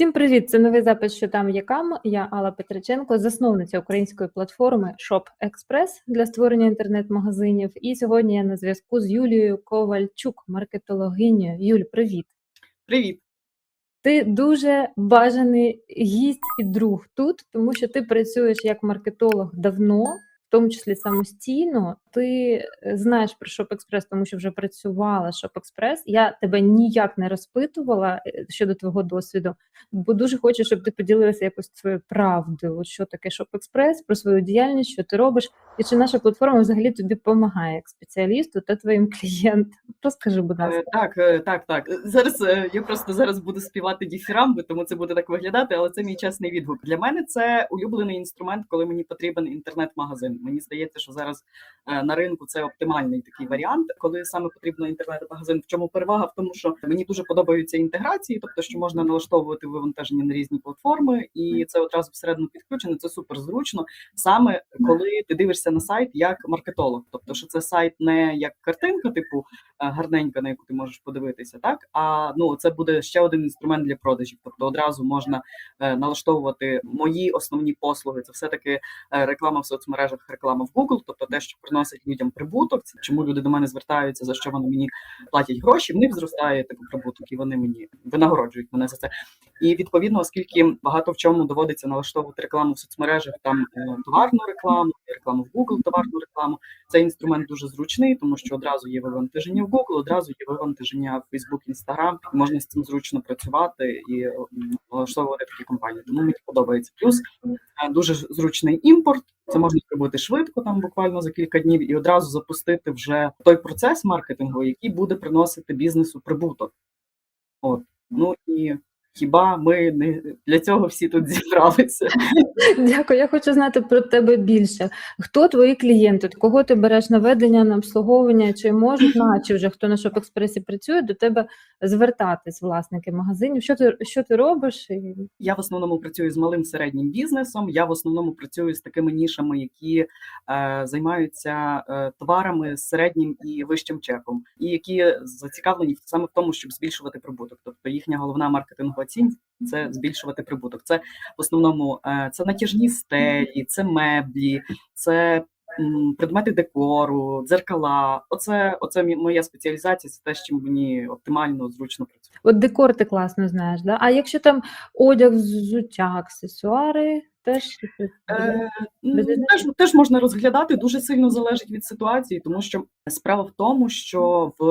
Всім привіт! Це новий запис, що там є кам. Я Алла Петриченко, засновниця української платформи Shop Express для створення інтернет-магазинів. І сьогодні я на зв'язку з Юлією Ковальчук, маркетологинею. Юль, привіт! Привіт. Ти дуже бажаний гість і друг тут, тому що ти працюєш як маркетолог давно, в тому числі самостійно. Ти е, знаєш про Shop Express, тому що вже працювала Express. Я тебе ніяк не розпитувала е, щодо твого досвіду, бо дуже хочу, щоб ти поділилася якось своєю правдою. Що таке Shop Express, про свою діяльність, що ти робиш, і чи наша платформа взагалі тобі допомагає як спеціалісту та твоїм клієнтам. Розкажи, будь ласка. Е, Так, е, так, так. Зараз я просто зараз буду співати діфірамби, тому це буде так виглядати, але це мій чесний відгук. Для мене це улюблений інструмент, коли мені потрібен інтернет-магазин. Мені здається, що зараз на ринку це оптимальний такий варіант, коли саме потрібен інтернет-магазин. В чому перевага? В тому, що мені дуже подобаються інтеграції, тобто що можна налаштовувати вивантаження на різні платформи, і це одразу всередину підключено. Це супер зручно. Саме коли ти дивишся на сайт як маркетолог, тобто що це сайт не як картинка, типу е, гарненька, на яку ти можеш подивитися, так а ну це буде ще один інструмент для продажів. Тобто одразу можна е, налаштовувати мої основні послуги. Це все таки е, реклама в соцмережах, реклама в Google, тобто те, що приносить людям прибуток. Це чому люди до мене звертаються, за що вони мені платять гроші. В них зростає типу прибуток, і вони мені винагороджують мене за це. І відповідно, оскільки багато в чому доводиться налаштовувати рекламу в соцмережах, там е, товарну рекламу, рекламу в Google, товарну рекламу. Цей інструмент дуже зручний, тому що одразу є вивантаження в Google, одразу є вивантаження в Facebook, Instagram. і Можна з цим зручно працювати і налаштовувати такі компанії. Тому мені подобається. Плюс е, дуже зручний імпорт. Це можна зробити швидко, там буквально за кілька днів, і одразу запустити вже той процес маркетингу, який буде приносити бізнесу прибуток. От ну і хіба ми не для цього всі тут зібралися? Дякую. Я хочу знати про тебе більше. Хто твої клієнти? Кого ти береш на ведення, на обслуговування? Чи можуть, наче вже хто на Express працює, до тебе звертатись власники магазинів? Що ти що ти робиш? Я в основному працюю з малим середнім бізнесом. Я в основному працюю з такими нішами, які е, займаються е, товарами з середнім і вищим чеком, і які зацікавлені саме в тому, щоб збільшувати прибуток. Тобто їхня головна маркетингова ціль – це збільшувати прибуток. Це в основному е, це натяжні стелі, це меблі, це предмети декору, дзеркала. Оце, оце моя спеціалізація. Це те, з чим мені оптимально зручно працювати. От декор ти класно знаєш, да? А якщо там одяг, взуття, аксесуари, теж Е, теж, теж можна розглядати, дуже сильно залежить від ситуації, тому що справа в тому, що в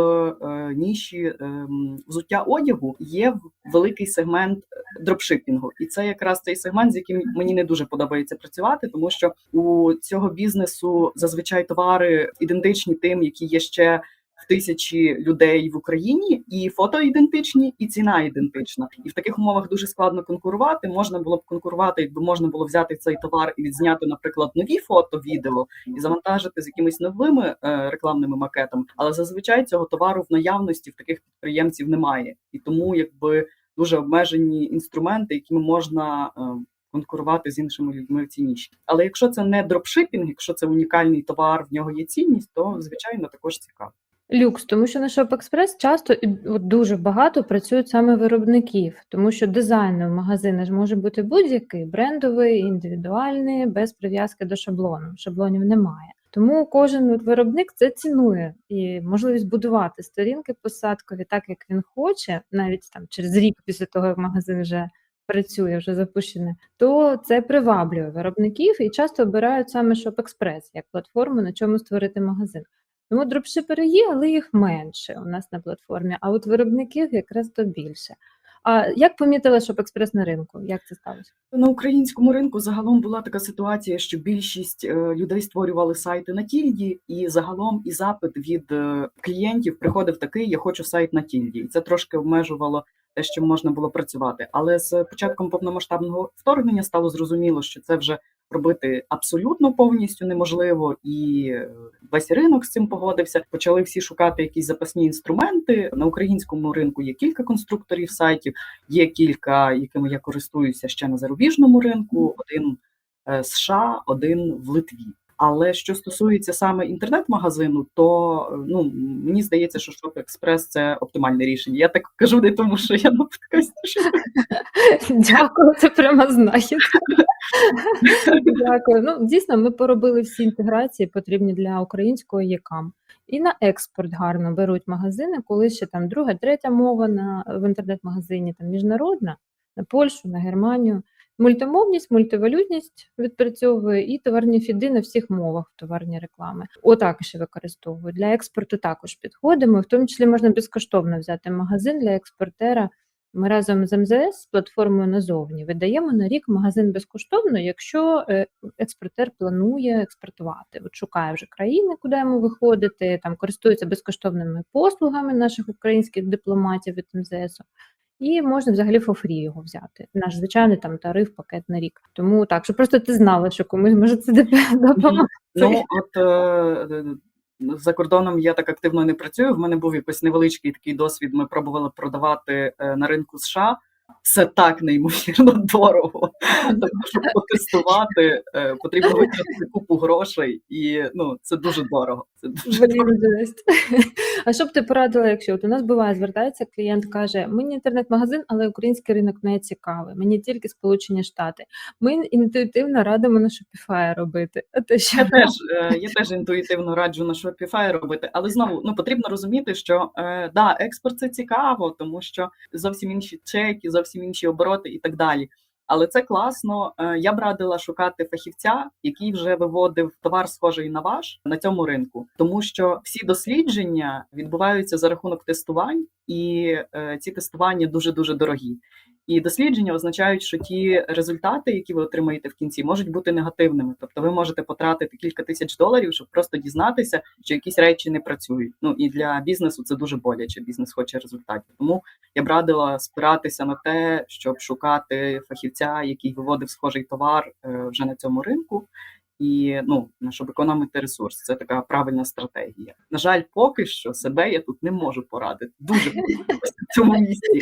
е, ніші ем, взуття одягу є великий сегмент е, дропшипінгу, і це якраз цей сегмент, з яким мені не дуже подобається працювати, тому що у цього бізнесу зазвичай товари ідентичні тим, які є ще тисячі людей в Україні, і фото ідентичні, і ціна ідентична. І в таких умовах дуже складно конкурувати. Можна було б конкурувати, якби можна було взяти цей товар і відзняти, наприклад, нові фото, відео і завантажити з якимись новими е, рекламними макетами. Але зазвичай цього товару в наявності в таких підприємців немає, і тому якби дуже обмежені інструменти, якими можна. е, Конкурувати з іншими людьми в цій ніші. Але якщо це не дропшипінг, якщо це унікальний товар, в нього є цінність, то звичайно також цікаво. Люкс, тому що на Express часто і дуже багато працюють саме виробників, тому що дизайн у магазина ж може бути будь-який брендовий, індивідуальний, без прив'язки до шаблону. Шаблонів немає. Тому кожен виробник це цінує і можливість будувати сторінки посадкові так, як він хоче, навіть там через рік після того, як магазин вже працює, вже запущений, то це приваблює виробників і часто обирають саме Express як платформу, на чому створити магазин. Тому дропшипери є, але їх менше у нас на платформі, а от виробників якраз то більше. А як помітили, щоб експрес на ринку? Як це сталося? На українському ринку загалом була така ситуація, що більшість е, людей створювали сайти на тільді, і загалом і запит від е, клієнтів приходив такий: я хочу сайт на тільді, і це трошки обмежувало те, що можна було працювати. Але з початком повномасштабного вторгнення стало зрозуміло, що це вже робити абсолютно повністю неможливо, і е, весь ринок з цим погодився. Почали всі шукати якісь запасні інструменти на українському ринку. Є кілька конструкторів сайтів, є кілька, якими я користуюся ще на зарубіжному ринку. Один е, США, один в Литві. Але що стосується саме інтернет-магазину, то е, ну мені здається, що Shop Express – це оптимальне рішення. Я так кажу не тому, що я на подкасті. Дякую, це прямо знахідка. Дякую. Ну, дійсно, ми поробили всі інтеграції, потрібні для українського ЄКАМ. І на експорт гарно беруть магазини, коли ще там друга, третя мова на, в інтернет-магазині там міжнародна, на Польщу, на Германію. Мультимовність, мультивалютність відпрацьовує і товарні фіди на всіх мовах товарні реклами. Отак ще використовую. Для експорту також підходимо. В тому числі можна безкоштовно взяти магазин для експортера. Ми разом з МЗС з платформою назовні видаємо на рік магазин безкоштовно, якщо е, експортер планує експортувати. От шукає вже країни, куди йому виходити, там користується безкоштовними послугами наших українських дипломатів від МЗС. І можна взагалі фофрі його взяти. Наш звичайний там тариф, пакет на рік. Тому так, щоб просто ти знала, що комусь може це допомогти. Ну от е, за кордоном я так активно не працюю. В мене був якийсь невеличкий такий досвід. Ми пробували продавати е, на ринку США. Це так неймовірно дорого. Тобто, щоб потестувати, е, потрібно витратити купу грошей, і ну це дуже дорого. Це дуже жесть. А що б ти порадила, якщо от у нас буває, звертається клієнт, каже: мені інтернет-магазин, але український ринок не цікавий, мені тільки Сполучені Штати. Ми інтуїтивно радимо на Shopify робити. А ти що? Я теж, е, я теж інтуїтивно раджу на Shopify робити, але знову ну потрібно розуміти, що е, да, експорт це цікаво, тому що зовсім інші чеки, зовсім інші обороти і так далі. Але це класно. Е, Я б радила шукати фахівця, який вже виводив товар схожий на ваш на цьому ринку, тому що всі дослідження відбуваються за рахунок тестувань, і е, ці тестування дуже дуже дорогі. І дослідження означають, що ті результати, які ви отримаєте в кінці, можуть бути негативними. Тобто, ви можете потратити кілька тисяч доларів, щоб просто дізнатися, що якісь речі не працюють. Ну і для бізнесу це дуже боляче. Бізнес хоче результатів. Тому я б радила спиратися на те, щоб шукати фахівця, який виводив схожий товар е, вже на цьому ринку. І ну щоб економити ресурс, це така правильна стратегія. На жаль, поки що себе я тут не можу порадити. Дуже в цьому місці.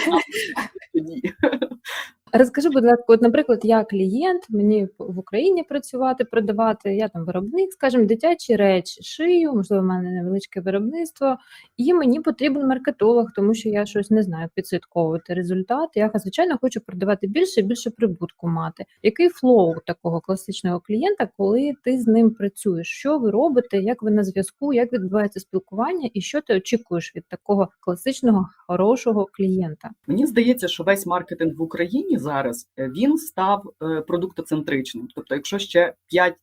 Розкажи, будь ласка, от, наприклад, я клієнт, мені в Україні працювати, продавати, я там виробник, скажімо, дитячі речі, шию, можливо, в мене невеличке виробництво, і мені потрібен маркетолог, тому що я щось не знаю, підслідковувати результат. Я, звичайно, хочу продавати більше і більше прибутку мати. Який флоу такого класичного клієнта, коли ти з ним працюєш? Що ви робите, як ви на зв'язку, як відбувається спілкування, і що ти очікуєш від такого класичного хорошого клієнта? Мені здається, що весь маркетинг в Україні зараз е, він став е, продуктоцентричним. Тобто, якщо ще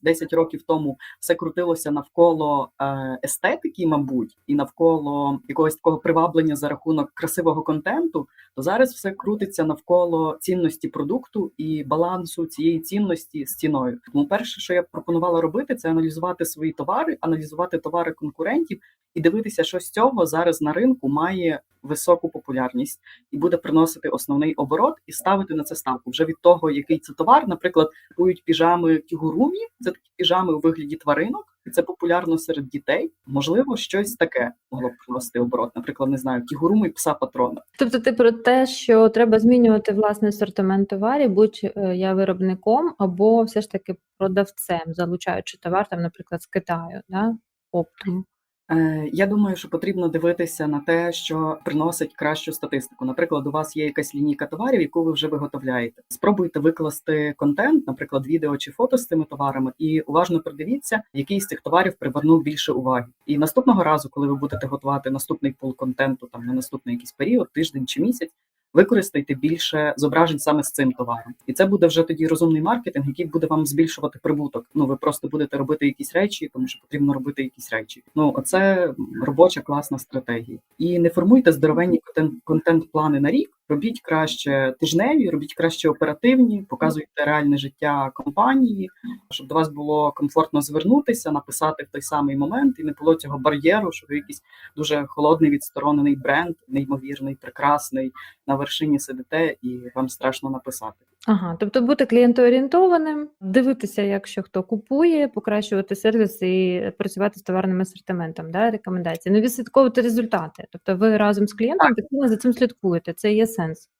5-10 років тому все крутилося навколо е, естетики, мабуть, і навколо якогось такого приваблення за рахунок красивого контенту, то зараз все крутиться навколо цінності продукту і балансу цієї цінності з ціною. Тому перше, що я пропонувала робити, це аналізувати свої товари, аналізувати товари конкурентів і дивитися, що з цього зараз на ринку має високу популярність і буде приносити основний оборот, і ставити на це ставку вже від того, який це товар. Наприклад, купують піжами кігурумі, це такі піжами у вигляді тваринок, і це популярно серед дітей. Можливо, щось таке могло б приносити оборот. Наприклад, не знаю, кігуруми пса патрона. Тобто, ти про те, що треба змінювати власний асортимент товарів, будь е, я виробником або все ж таки продавцем, залучаючи товар, там, наприклад, з Китаю, да? оптом. Е, Я думаю, що потрібно дивитися на те, що приносить кращу статистику. Наприклад, у вас є якась лінійка товарів, яку ви вже виготовляєте. Спробуйте викласти контент, наприклад, відео чи фото з цими товарами, і уважно придивіться, який з цих товарів привернув більше уваги. І наступного разу, коли ви будете готувати наступний пул контенту, там на наступний якийсь період, тиждень чи місяць. Використайте більше зображень саме з цим товаром, і це буде вже тоді розумний маркетинг, який буде вам збільшувати прибуток. Ну ви просто будете робити якісь речі, тому що потрібно робити якісь речі. Ну оце робоча класна стратегія. І не формуйте здоровенні контент плани на рік. Робіть краще тижневі, робіть краще оперативні, показуйте реальне життя компанії, щоб до вас було комфортно звернутися, написати в той самий момент, і не було цього бар'єру, що ви якийсь дуже холодний відсторонений бренд, неймовірний, прекрасний на вершині сидите, і вам страшно написати. Ага, тобто бути клієнтоорієнтованим, дивитися, якщо хто купує, покращувати сервіс і працювати з товарним асортиментом, да, рекомендації. Ну, відслідковувати результати. Тобто ви разом з клієнтом Так. за цим слідкуєте. Це є сенс.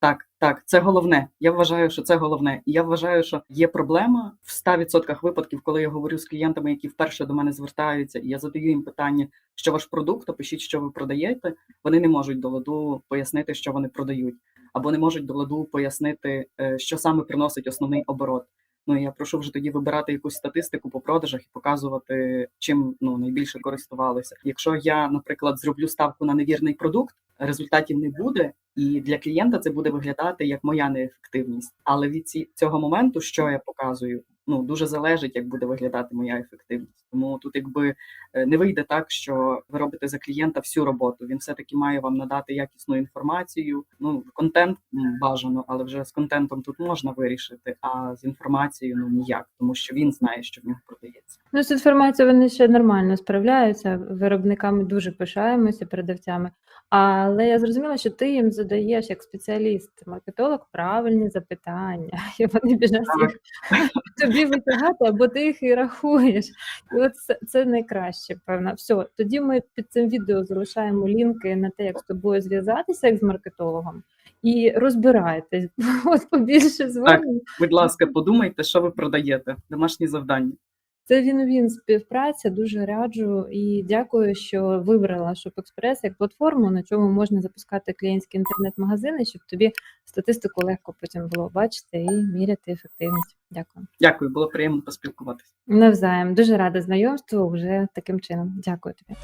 Так, так, це головне. Я вважаю, що це головне. І я вважаю, що є проблема в 100% випадків, коли я говорю з клієнтами, які вперше до мене звертаються, і я задаю їм питання, що ваш продукт, опишіть, що ви продаєте. Вони не можуть до ладу пояснити, що вони продають, або не можуть до ладу пояснити, е, що саме приносить основний оборот. Ну і я прошу вже тоді вибирати якусь статистику по продажах і показувати, чим ну найбільше користувалися. Якщо я, наприклад, зроблю ставку на невірний продукт, результатів не буде, і для клієнта це буде виглядати як моя неефективність. Але від цього моменту, що я показую, ну дуже залежить, як буде виглядати моя ефективність. Тому тут, якби е, не вийде так, що ви робите за клієнта всю роботу. Він все таки має вам надати якісну інформацію. Ну контент бажано, але вже з контентом тут можна вирішити. А з інформацією ну ніяк, тому що він знає, що в нього продається. Ну, з інформацією вони ще нормально справляються. Виробниками дуже пишаємося, продавцями. Але я зрозуміла, що ти їм задаєш як спеціаліст, маркетолог, правильні запитання, і вони біжать Так. їх тобі витягати, або ти їх і рахуєш. І от це, це найкраще, певно. Все, тоді ми під цим відео залишаємо лінки на те, як з тобою зв'язатися, як з маркетологом, і розбирайтесь. От побільше з вами. Будь ласка, подумайте, що ви продаєте. Домашні завдання. Це він-він співпраця. Дуже раджу і дякую, що вибрала ShopExpress як платформу, на чому можна запускати клієнтські інтернет-магазини, щоб тобі статистику легко потім було бачити і міряти ефективність. Дякую. Дякую, було приємно поспілкуватися. Навзаєм дуже рада знайомству вже таким чином. Дякую тобі.